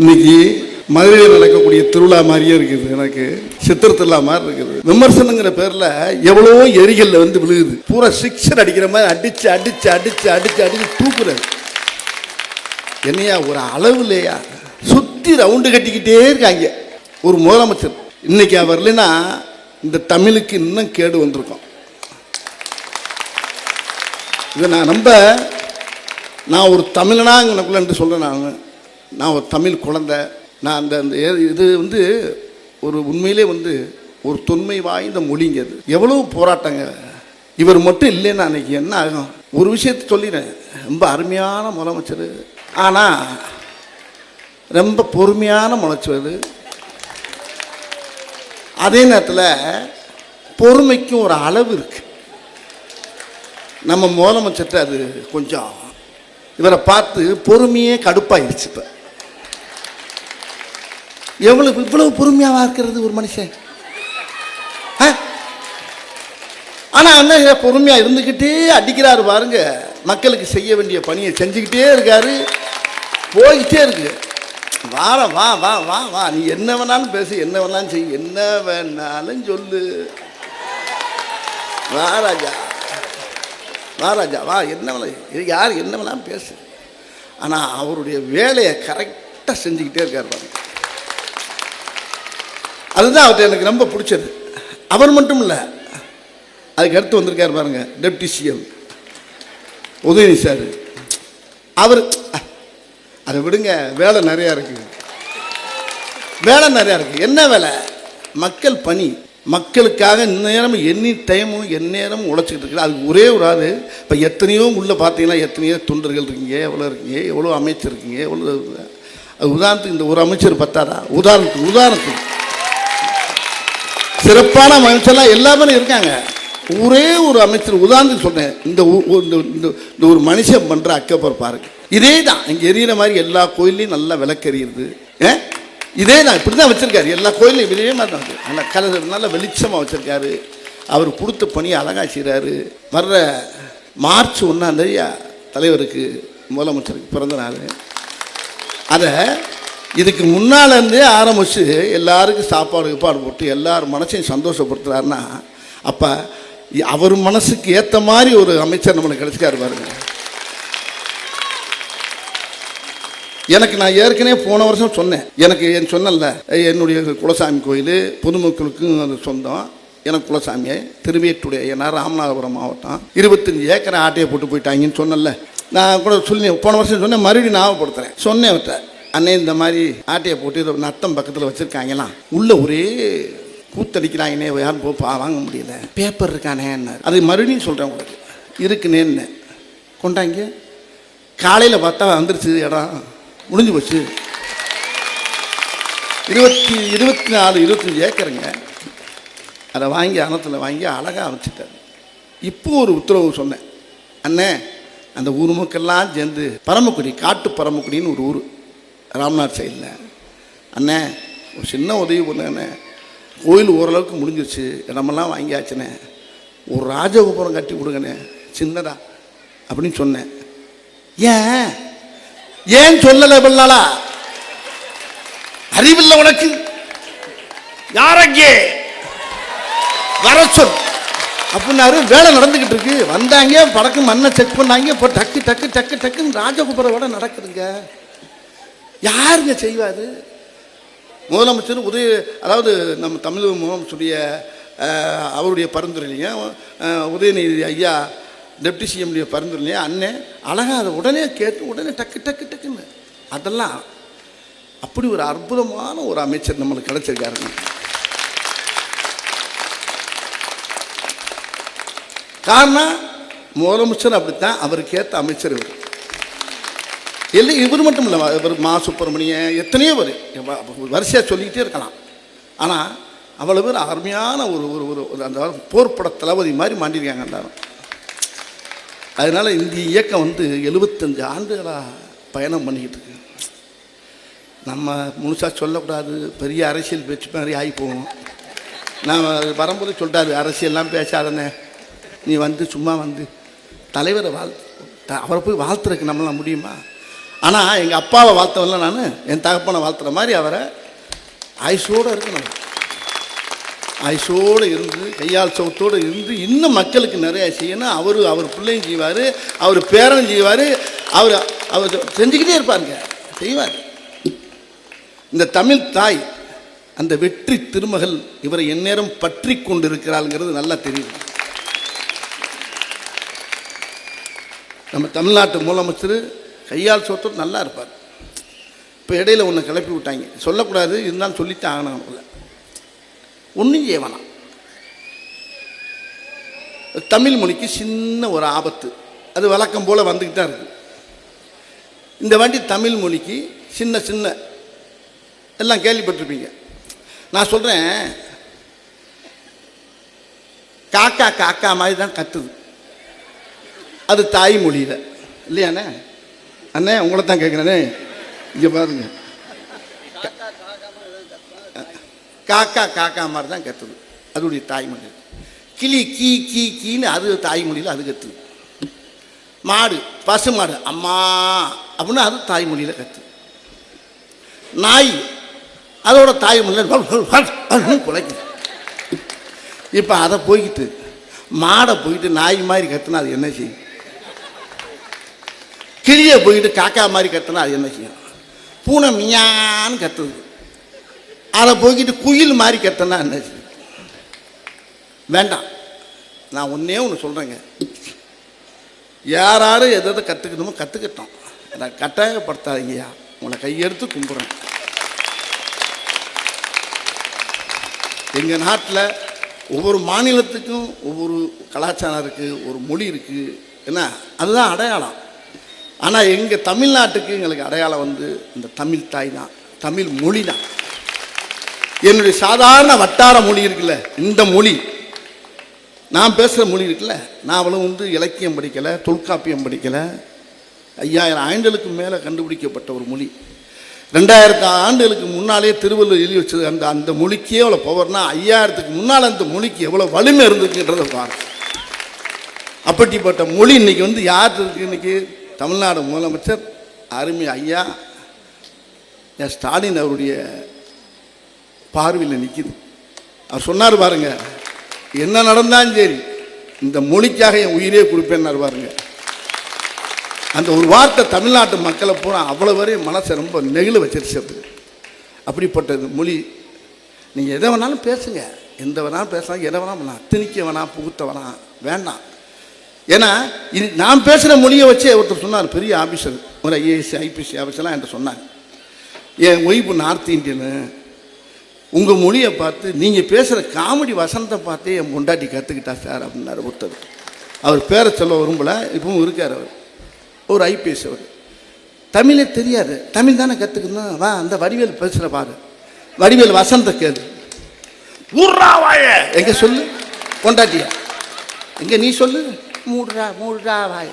இன்னைக்கு மதுரையில் நடக்கக்கூடிய திருவிழா மாதிரியே இருக்குது. எனக்கு சித்திர திருவிழா மாதிரி இருக்குது. விமர்சனங்கிற பேரில் எவ்வளவோ எரிகல்ல வந்து விழுகுது. பூரா சிக்ஸர் அடிக்கிற மாதிரி அடிச்சு அடிச்சு அடிச்சு அடிச்சு அடிச்சு தூக்குறது. என்னையா ஒரு அளவு இல்லையா சுற்றி ரவுண்டு கட்டிக்கிட்டே இருக்காங்க. ஒரு முதலமைச்சர். இன்னைக்கு அவர் இல்லைன்னா இந்த தமிழுக்கு இன்னும் கேடு வந்திருக்கும். இதை நான் ரொம்ப நான் ஒரு தமிழனாங்கனக்குள்ளன்ட்டு சொல்கிறேன் நான். நான் ஒரு தமிழ் குழந்தை நான் அந்த அந்த இது வந்து ஒரு உண்மையிலே வந்து ஒரு தொன்மை வாய்ந்த மொழிங்க அது. எவ்வளோ போராட்டங்க. இவர் மட்டும் இல்லைன்னா அன்னைக்கு என்ன ஆகும்? ஒரு விஷயத்தை சொல்லிடுறேன். ரொம்ப அருமையான முதலமைச்சர். ஆனால் ரொம்ப பொறுமையான முதலமைச்சர் அதே. நேரத்தில் பொறுமைக்கும் ஒரு அளவு இருக்குது நம்ம முதலமைச்சர்கிட்ட அது கொஞ்சம் இவரை பார்த்து பொறுமையே கடுப்பாயிருச்சு இப்போ. எவ்வளவு இவ்வளவு பொறுமையாக இருக்கிறது ஒரு மனுஷன்? ஆ? என்ன பொறுமையாக இருந்துக்கிட்டே அடிக்கிறாரு பாருங்க. மக்களுக்கு செய்ய வேண்டிய பணியை செஞ்சுக்கிட்டே இருக்காரு. போய்கிட்டே இருக்கு. வார வா வா வா வா. நீ என்ன வேணாலும் பேசு என்ன வேணாலும் செய் என்ன வேணாலும் சொல்லு. வா ராஜா. வா ராஜா வா. என்ன வேணாலும் யார் என்ன வேணாலும் பேசு. ஆனால் அவருடைய வேலையை கரெக்டாக செஞ்சுக்கிட்டே இருக்கார் பாருங்க. அதுதான் அவர்கிட்ட எனக்கு ரொம்ப பிடிச்சது. அவர் மட்டும் இல்லை அதுக்கு அடுத்து வந்திருக்கார் பாருங்க டெப்டி சிஎம். உதயநிதி சார். அவர் அதை விடுங்க வேலை நிறையா இருக்குது வேலை நிறையா இருக்குது என்ன வேலை? மக்கள் பணி. மக்களுக்காக நேரம் எனி டைமும் எந்நேரமும் உழைச்சிக்கிட்டு இருக்குது அது ஒரே ஒரு ஆள் இப்போ எத்தனையோ உள்ளே பார்த்தீங்கன்னா எத்தனையோ தொண்டர்கள் இருக்கீங்க எவ்வளோ இருக்கீங்க எவ்வளோ அமைச்சர் இருக்கீங்க எவ்வளோ அது உதாரணத்துக்கு இந்த ஒரு அமைச்சர் பத்தாதா? உதாரணத்துக்கு உதாரணத்துக்கு. சிறப்பான அமைச்சர்லாம் எல்லாமே இருக்காங்க. ஒரே ஒரு அமைச்சர் உதாரணத்துக்கு சொன்னேன் இந்த ஊ- இந்த இந்த- இந்த ஒரு மனுஷன் பண்ணுற அக்கப்பர் பாருங்க. இதே தான். இங்கே எரியிற மாதிரி எல்லா கோயில்லையும் நல்லா விளக்கெறியுது ஏ? இதே தான். இப்படி தான் வச்சுருக்காரு. எல்லா கோயிலையும் இதே மாதிரி தான் நல்லா கலர் நல்லா வெளிச்சமாக வச்சுருக்காரு. அவர் கொடுத்த பணியை அழகாக செய்கிறாரு வர்ற மார்ச் ஒன்றாந்தேதியா தலைவருக்கு முதலமைச்சருக்கு பிறந்த நாள். அதை இதுக்கு முன்னாலேருந்தே ஆரம்பித்து எல்லாருக்கும் சாப்பாடு கீப்பாடு போட்டு எல்லார் மனசையும் சந்தோஷப்படுத்துறாருன்னா அப்போ அவர் மனசுக்கு ஏற்ற மாதிரி ஒரு அமைச்சர் நம்மளுக்கு கிடைச்சிக்காரு பாருங்க. எனக்கு நான் ஏற்கனவே போன வருஷம் சொன்னேன். எனக்கு என் சொன்னல என்னுடைய குலசாமி கோயில் பொதுமக்களுக்கும் அது சொந்தம். எனக்கு குலசாமியை திருவேட்டுடைய ஏன்னா ராமநாதபுரம் மாவட்டம் இருபத்தஞ்சி ஏக்கரை ஆட்டையை போட்டு போயிட்டாங்கன்னு சொன்னல நான் கூட சொல்லி போன வருஷம் சொன்னேன் மறுபடியும் ஞாபகப்படுத்துகிறேன் சொன்னேன் அவர்கிட்ட. அண்ணே இந்த மாதிரி ஆட்டையை போட்டு இதை நத்தம் பக்கத்தில் வச்சுருக்காங்களாம் உள்ள ஒரே கூத்தடிக்கிறாங்கன்னே யாரும் போ பா வாங்க முடியல. பேப்பர் இருக்கானே அது மறுபடியும் சொல்கிறேன் உங்களுக்கு. இருக்குனேன்னு கொண்டாங்க. காலையில் பார்த்தா வந்துருச்சு இடம். முடிஞ்சு போச்சு. இருபத்தி இருபத்தி நாலு இருபத்தஞ்சி ஏக்கருங்க. அதை வாங்கி அனத்தில் வாங்கி அழகாக வச்சுட்டார் இப்போ ஒரு உத்தரவு சொன்னேன். அண்ணே அந்த ஊர் மக்கள்லாம் சேர்ந்து பரமக்குடி காட்டு பரமக்குடின்னு ஒரு ஊர். ராம்நாத் சைடில். அண்ணே ஒரு சின்ன உதவி பண்ணேண்ணே கோயில் ஓரளவுக்கு முடிஞ்சிருச்சு. இடமெல்லாம் வாங்கியாச்சுண்ணே ஒரு ராஜகோபுரம் கட்டி கொடுங்கண்ணே சின்னதா அப்படின்னு சொன்னேன். ஏன்? ஏன் சொல்லலை பிள்ளாளா அறிவில்லை உனக்கு? யாரங்கே? வர சொல். அப்படின்னாரு. வேலை நடந்துக்கிட்டு இருக்கு. வந்தாங்க படக்கு மண்ணை செக் பண்ணாங்க. இப்போ டக்கு டக்கு டக்கு டக்குன்னு ராஜகோபுரம் விட நடக்குதுங்க. யாருங்க செய்வாது முதலமைச்சர் உதய அதாவது நம்ம தமிழக முதலமைச்சருடைய அவருடைய பரிந்துரையிலையும் உதயநிதி ஐயா டெப்டி சிஎம்டைய பரிந்துரையிலையும் அண்ணன் அழகாக அதை உடனே கேட்டு உடனே டக்கு டக்கு டக்குன்னு. அதெல்லாம் அப்படி ஒரு அற்புதமான ஒரு அமைச்சர் நம்மளுக்கு கிடைச்சிருக்காருங்க. காரணம் முதலமைச்சர் அப்படித்தான் அவருக்கு ஏற்ற அமைச்சர் இவர். இல்லை இவர் மட்டும் இல்லை இவர் மா சுப்பிரமணியன் எத்தனையோ பேர். வரிசையாக சொல்லிக்கிட்டே இருக்கலாம். ஆனால் அவ்வளோ பேர் அருமையான ஒரு ஒரு ஒரு ஒரு அந்த போர்ப்பட தளபதி மாதிரி மாண்டிருக்காங்க எல்லாரும். அதனால் இந்த இயக்கம் வந்து எழுபத்தஞ்சு ஆண்டுகளாக பயணம் பண்ணிக்கிட்டு இருக்கு. நம்ம முழுசாக சொல்லக்கூடாது. பெரிய அரசியல் பேச்சு மாதிரி ஆகி நான் வரும்போது சொல்லிட்டாரு அரசியல்லாம் பேசாதண்ணே. நீ வந்து சும்மா வந்து தலைவரை வாழ் அவரை போய் வாழ்த்துறதுக்கு நம்மளாம் முடியுமா? ஆனால் எங்கள் அப்பாவை வாழ்த்தவன்ல நான் என் தகப்பனை வாழ்த்துற மாதிரி அவரை ஆயுஷோடு இருக்கணும். ஆயுஷோடு இருந்து கையால் சோத்தோடு இருந்து இன்னும் மக்களுக்கு நிறையா செய்யணும். அவர் அவர் பிள்ளையும் செய்வார் அவர் பேரனும் செய்வார் அவர் அவர் செஞ்சுக்கிட்டே இருப்பாருங்க. செய்வார். இந்த தமிழ் தாய் அந்த வெற்றி திருமகள் இவரை எந்நேரம் பற்றி கொண்டிருக்கிறாள்ங்கிறது நல்லா தெரியுது. நம்ம தமிழ்நாட்டு முதலமைச்சர் கையால் சொத்து நல்லா இருப்பார். இப்போ இடையில ஒன்று கிளப்பி விட்டாங்க. சொல்லக்கூடாது இருந்தாலும் சொல்லித்தான் ஆகணும் அவங்கள. ஒன்றும் செய்ய வேணாம். தமிழ் மொழிக்கு சின்ன ஒரு ஆபத்து. அது வழக்கம் போல் வந்துக்கிட்டு தான் இருக்குது இந்த வாட்டி தமிழ் மொழிக்கு சின்ன சின்ன எல்லாம் கேள்விப்பட்டிருப்பீங்க. நான் சொல்கிறேன் காக்கா காக்கா மாதிரி தான் கத்துது. அது தாய்மொழியில். இல்லையாண்ணே? அண்ணே உங்களை தான் கேட்குறேனே இங்கே பாருங்க. காக்கா காக்கா மாதிரி தான் கத்துது. அதோடைய தாய்மொழி. கிளி கீ கீ கீன்னு அது தாய்மொழியில் அது கத்துது. மாடு பசு மாடு அம்மா அப்படின்னு அது தாய்மொழியில் கத்து நாய் அதோட தாய்மொழியில் குலைக்குது. இப்போ அதை போய்கிட்டு மாடை போயிட்டு நாய் மாதிரி கத்துனா அது என்ன செய்யும்? கிளியை போயிட்டு காக்கா மாதிரி கத்துனா அது என்ன செய்யும்? பூனை மியான்னு கத்துது. அதை போய்கிட்டு குயில் மாதிரி கத்துனா என்ன செய்யும்? வேண்டாம். நான் ஒன்றே ஒன்று சொல்கிறேங்க யார் எதை எதை கற்றுக்கணுமோ கற்றுக்கிட்டோம் அதை கட்டாயப்படுத்தாதீங்கய்யா உங்களை கையெடுத்து கும்பிட்றேன். எங்கள் நாட்டில் ஒவ்வொரு மாநிலத்துக்கும் ஒவ்வொரு கலாச்சாரம் இருக்குது ஒரு மொழி இருக்குது என்ன? அதுதான் அடையாளம். ஆனால் எங்கள் தமிழ்நாட்டுக்கு எங்களுக்கு அடையாளம் வந்து இந்த தமிழ் தாய் தான். தமிழ் மொழி தான். என்னுடைய சாதாரண வட்டார மொழி இருக்குல்ல இந்த மொழி. நான் பேசுகிற மொழி இருக்குல்ல நான் அவ்வளோ வந்து இலக்கியம் படிக்கலை தொல்காப்பியம் படிக்கலை. ஐயாயிரம் ஆண்டுகளுக்கு மேலே கண்டுபிடிக்கப்பட்ட ஒரு மொழி. ரெண்டாயிரத்து ஆண்டுகளுக்கு முன்னாலே திருவள்ளுவர் எழுதி வச்சது அந்த அந்த மொழிக்கே எவ்வளோ பவர்னா ஐயாயிரத்துக்கு முன்னால் அந்த மொழிக்கு எவ்வளோ வலிமை இருந்துக்குன்றதை பாரு அப்படிப்பட்ட மொழி இன்னைக்கு வந்து யார் இருக்குது இன்னைக்கு? தமிழ்நாடு முதலமைச்சர் அருமை ஐயா என் ஸ்டாலின் அவருடைய பார்வையில் நிற்கிது அவர் சொன்னார் பாருங்க என்ன நடந்தாலும் சரி இந்த மொழிக்காக என் உயிரே கொடுப்பேன்னாரு பாருங்க. அந்த ஒரு வார்த்தை தமிழ்நாட்டு மக்களை பூரா அவ்வளோ வரையும் மனசை ரொம்ப நெகிழ வச்சிருச்சு அது அப்படிப்பட்டது மொழி. நீங்கள் எதை வேணாலும் பேசுங்க. எந்த வேணாலும் பேசலாம் எதை வேணாலும் பண்ணலாம். திணிக்க வேணாம் புகுத்த வேணாம். வேண்டாம். ஏன்னா இது நான் பேசுகிற மொழியை வச்சே ஒருத்தர் சொன்னார் பெரிய ஆஃபீஸர் ஒரு ஐஏஎஸ் ஐபிஎஸ் ஆஃபீஸர்லாம் என்கிட்ட சொன்னாங்க என் ஒய்ஃபு நார்த் இந்தியனு உங்கள் மொழியை பார்த்து நீங்கள் பேசுகிற காமெடி வசனத்தை பார்த்தே என் பொண்டாட்டி கற்றுக்கிட்டா சார் அப்படின்னாரு ஒருத்தர். அவர் பேரை சொல்ல விரும்பல இப்பவும் இருக்கார் அவர். ஒரு ஐபிஎஸ் அவர். தமிழே தெரியாது. தமிழ் தானே கற்றுக்கணும் வா அந்த வடிவேல் பேசுகிற பாரு. வடிவேல் வசனத்தை கேளு. ஊர்ரா வாய! எங்க சொல்லு? பொண்டாட்டியா? எங்க நீ சொல்லு? மூடுறா மூடுறா வாய.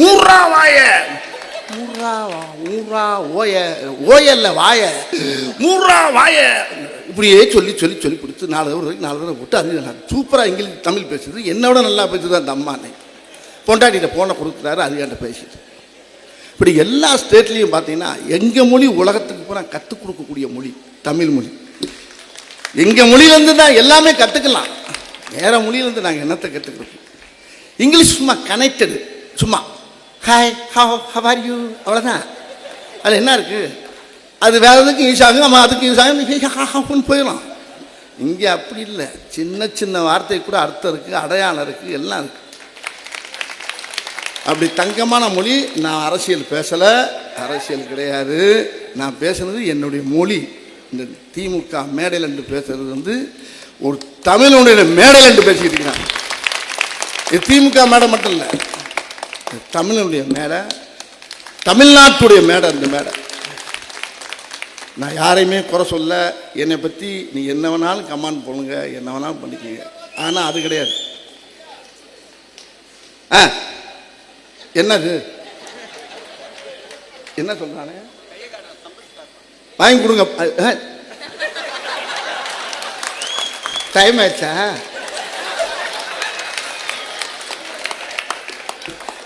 மூடுறா வாய. மூடுறா வா மூடுறா ஓய ஓயல்ல வாய. மூடுறா வாய. இப்படியே சொல்லி சொல்லி சொல்லி கொடுத்து நாலு தடவை வரைக்கும் நாலு தடவை போட்டு அது சூப்பராக இங்கிலீஷ் தமிழ் பேசுது. என்னோட நல்லா பேசுது அந்த அம்மானை. பொண்டாட்டிகிட்ட போனை கொடுக்குறாரு அது என்கிட்ட பேசிட்டு. இப்படி எல்லா ஸ்டேட்லேயும் பார்த்தீங்கன்னா எங்கள் மொழி உலகத்துக்கு பூரா கற்றுக் கொடுக்கக்கூடிய மொழி தமிழ் மொழி. எங்கள் மொழியிலேருந்து தான் எல்லாமே கற்றுக்கலாம் வேற மொழியிலேருந்து நாங்கள் என்னத்தை கற்றுக்கிறோம் இங்கிலீஷ் சும்மா கனெக்டடு சும்மா hi how how are you அவ்வளோதான் அது என்ன இருக்குது அது வேற எதுக்கும் யூஸ் ஆகும் நம்ம அதுக்கு யூஸ் ஆகும் போயிடலாம் இங்கே அப்படி இல்லை. சின்ன சின்ன வார்த்தை கூட அர்த்தம் இருக்குது அடையாளம் இருக்குது எல்லாம் இருக்குது அப்படி தங்கமான மொழி நான் அரசியல் பேசலை. அரசியல் கிடையாது. நான் பேசுனது என்னுடைய மொழி. இந்த திமுக மேடையில் என்று பேசுறது வந்து ஒரு தமிழனுடைய மேடையில் என்று பேசிக்கிட்டு இருக்கிறாங்க இது திமுக மேடை மட்டும் இல்லை. தமிழனுடைய மேடை தமிழ்நாட்டுடைய மேடை இந்த மேடை. நான் யாரையுமே குறை சொல்ல என்னை பற்றி நீ என்ன வேணாலும் கமாண்ட் பண்ணுங்க என்ன வேணாலும் பண்ணிக்கங்க. ஆனால் அது கிடையாது. ஆ என்னது? என்ன சொல்கிறானே வாங்கி கொடுங்க. டைம் ஆயிடுச்சா?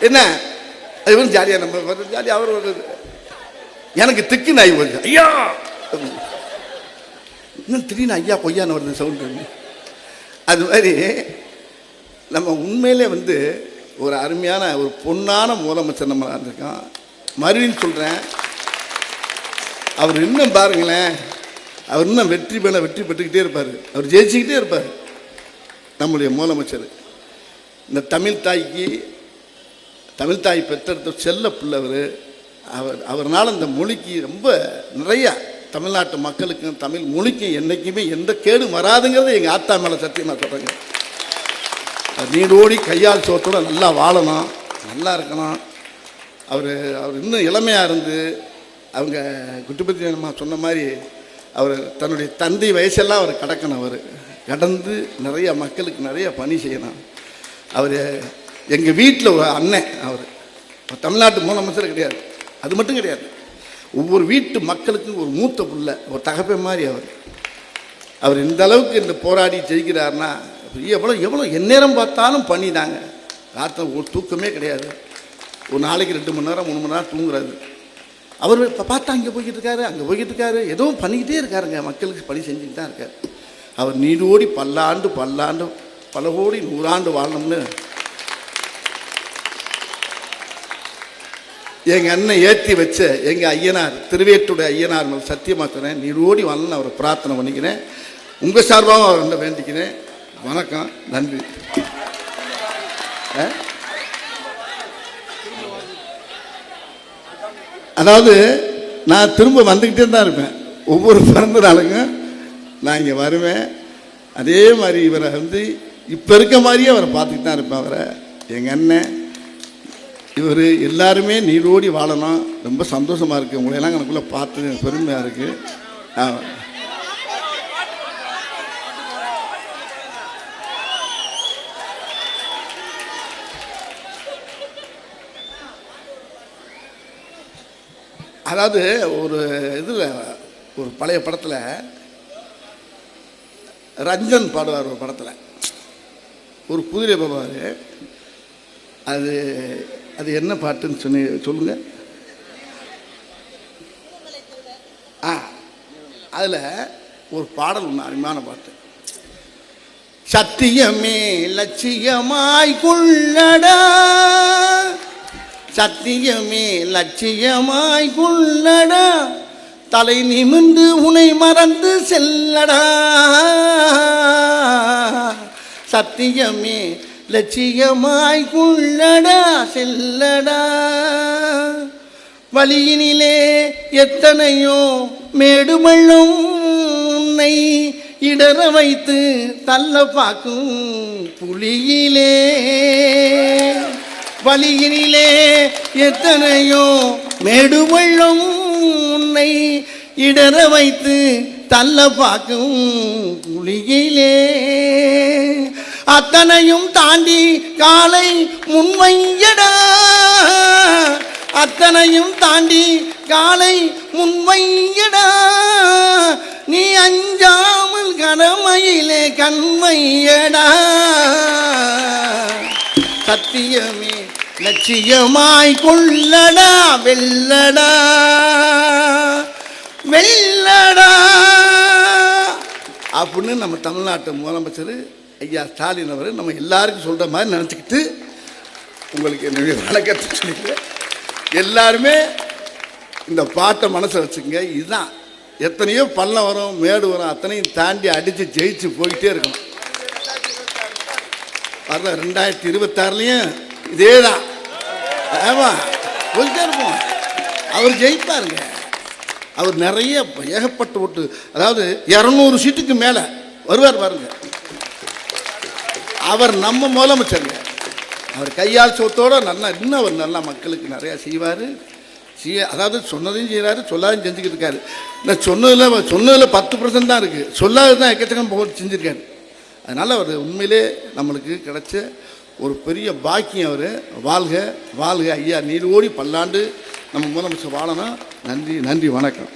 என்ன? வந்து ஜாலியாக நம்ம ஜாலியாக அவர் ஒரு எனக்கு திக்கு நாய் வருது ஐயா! இன்னும் திடீர்னு ஐயா பொய்யான்னு வருது சவுண்டு அது மாதிரி நம்ம உண்மையிலே வந்து ஒரு அருமையான ஒரு பொன்னான முதலமைச்சர் நம்ம இருந்திருக்கோம் மறுபடியும் சொல்கிறேன் அவர் இன்னும் பாருங்களேன். அவர் இன்னும் வெற்றி மேலே வெற்றி பெற்றுக்கிட்டே இருப்பார். அவர் ஜெயிச்சுக்கிட்டே இருப்பார். நம்முடைய முதலமைச்சர். இந்த தமிழ் தாய்க்கு தமிழ் தாய் பெற்றெடுத்த செல்ல பிள்ளவர். அவர் அவர்னால் இந்த மொழிக்கு ரொம்ப நிறையா தமிழ்நாட்டு மக்களுக்கும் தமிழ் மொழிக்கும் என்றைக்குமே எந்த கேடும் வராதுங்கிறது எங்கள் ஆத்தா மேலே சத்தியமாக சொல்கிறேங்க நீடோடி கையால் சோத்தோடு நல்லா வாழணும் நல்லா இருக்கணும். அவர் அவர் இன்னும் இளமையாக இருந்து அவங்க குட்டுப்பத்தி அம்மா சொன்ன மாதிரி அவர் தன்னுடைய தந்தை வயசெல்லாம் அவர் கடக்கணும் அவர். கடந்து நிறைய மக்களுக்கு நிறைய பணி செய்யணும். அவர் எங்கள் வீட்டில் ஒரு அண்ணன் அவர். இப்போ தமிழ்நாட்டு முதலமைச்சர் கிடையாது. அது மட்டும் கிடையாது. ஒவ்வொரு வீட்டு மக்களுக்கும் ஒரு மூத்த புள்ள ஒரு தகப்பை மாதிரி அவர். அவர் இந்த அளவுக்கு இந்த போராடி ஜெயிக்கிறாருன்னா எவ்வளோ எவ்வளோ எந்நேரம் பார்த்தாலும் பண்ணி தாங்க ராத்திரி ஒரு தூக்கமே கிடையாது. ஒரு நாளைக்கு ரெண்டு மணி நேரம் மூணு மணி நேரம் தூங்குறாரு. அவர் இப்போ பார்த்தா அங்கே போய்கிட்டு இருக்காரு அங்கே போய்கிட்டு இருக்காரு. ஏதோ பண்ணிக்கிட்டே இருக்காருங்க. மக்களுக்கு பணி செஞ்சுட்டு தான் இருக்கார். அவர் நீடோடி பல்லாண்டு பல்லாண்டு பல கோடி நூறாண்டு வாழணும்னு எங்கள் அண்ணன் ஏற்றி வச்ச எங்கள் ஐயனார் திருவேட்டுடைய ஐயனார் மேல் சத்தியமாக சொன்னேன். நீரோடி வரலன்னு அவரை பிரார்த்தனை பண்ணிக்கிறேன். உங்கள் சார்பாகவும் அவர் வந்து வேண்டிக்கிறேன். வணக்கம் நன்றி. ஆ? அதாவது நான் திரும்ப வந்துக்கிட்டே தான் இருப்பேன். ஒவ்வொரு பிறந்த நாளுக்கும் நான் இங்கே வருவேன். அதே மாதிரி இவரை வந்து இப்போ இருக்க மாதிரியே அவரை பார்த்துக்கிட்டு தான் இருப்பேன் அவரை. எங்கள் அண்ணன் இவர் எல்லாருமே நீரோடி வாழணும். ரொம்ப சந்தோஷமாக இருக்குது உங்களையெல்லாம் எனக்குள்ளே பார்த்து எனக்கு பெருமையாக இருக்குது அதாவது ஒரு இதில் ஒரு பழைய படத்தில் ரஞ்சன் பாடுவார் ஒரு படத்தில். ஒரு குதிரை பாடுவார். அது அது என்ன பாட்டுன்னு சொன்னி சொல்லுங்க. ஆ அதில் ஒரு பாடல் ஒன்று அருமையான பாட்டு. சத்தியமே லட்சியமாய் கொள்ளடா. சத்தியமே லட்சியமாய் கொள்ளடா. தலை நிமிர்ந்து உனை மறந்து செல்லடா. சத்தியமே லட்சியமாய் உள்ளடா செல்லடா. வழியினிலே எத்தனையோ மேடுமள்ளும் உன்னை இடர வைத்து தள்ள பார்க்கும் புலியிலே. வழியினிலே எத்தனையோ மேடுமள்ளும் உன்னை இடர வைத்து தள்ள பார்க்கும் புலியிலே. அத்தனையும் தாண்டி காலை முன்வையடா. அத்தனையும் தாண்டி காலை முன்வையடா. நீ அஞ்சாமல் கடமையிலே கண்மையடா சத்தியமே லட்சியமாய் கொள்ளடா வெல்லடா. வெல்லடா. அப்படின்னு நம்ம தமிழ்நாட்டு முதலமைச்சர் ஐயா ஸ்டாலின் அவர் நம்ம எல்லாருக்கும் சொல்கிற மாதிரி நினச்சிக்கிட்டு உங்களுக்கு என்னுடைய வணக்கத்தை சொல்லிக்கிறேன். எல்லாருமே இந்த பாட்டை மனசில் வச்சுக்கோங்க. இதுதான். எத்தனையோ பள்ளம் வரும் மேடு வரும் அத்தனையும் தாண்டி அடித்து ஜெயிச்சு போயிட்டே இருக்கணும். வர்ற ரெண்டாயிரத்தி இருபத்தாறுலையும் இதே தான் ஆமாம் போயிட்டே இருப்போம். அவர் ஜெயிப்பாருங்க. அவர் நிறைய ஏகப்பட்ட ஓட்டு அதாவது இரநூறு சீட்டுக்கு மேலே வருவார் பாருங்க. அவர் நம்ம முதலமைச்சருங்க. அவர் கையால் சொத்தோடு நல்லா இன்னும் அவர் நல்லா மக்களுக்கு நிறையா செய்வார். செய்ய அதாவது சொன்னதையும் செய்கிறாரு சொல்லாதையும் செஞ்சுக்கிட்டு இருக்காரு. இந்த சொன்னதில் சொன்னதில் பத்து பர்சன்ட் தான் இருக்குது சொல்லாது தான் எக்கச்சக்கம் போட்டு செஞ்சுருக்காரு. அதனால் அவர் உண்மையிலே நம்மளுக்கு கிடைச்ச ஒரு பெரிய பாக்கியம் அவர். வாழ்க வாழ்க ஐயா நீர் ஓடி பல்லாண்டு நம்ம முதலமைச்சர் வாழணும். நன்றி நன்றி வணக்கம்.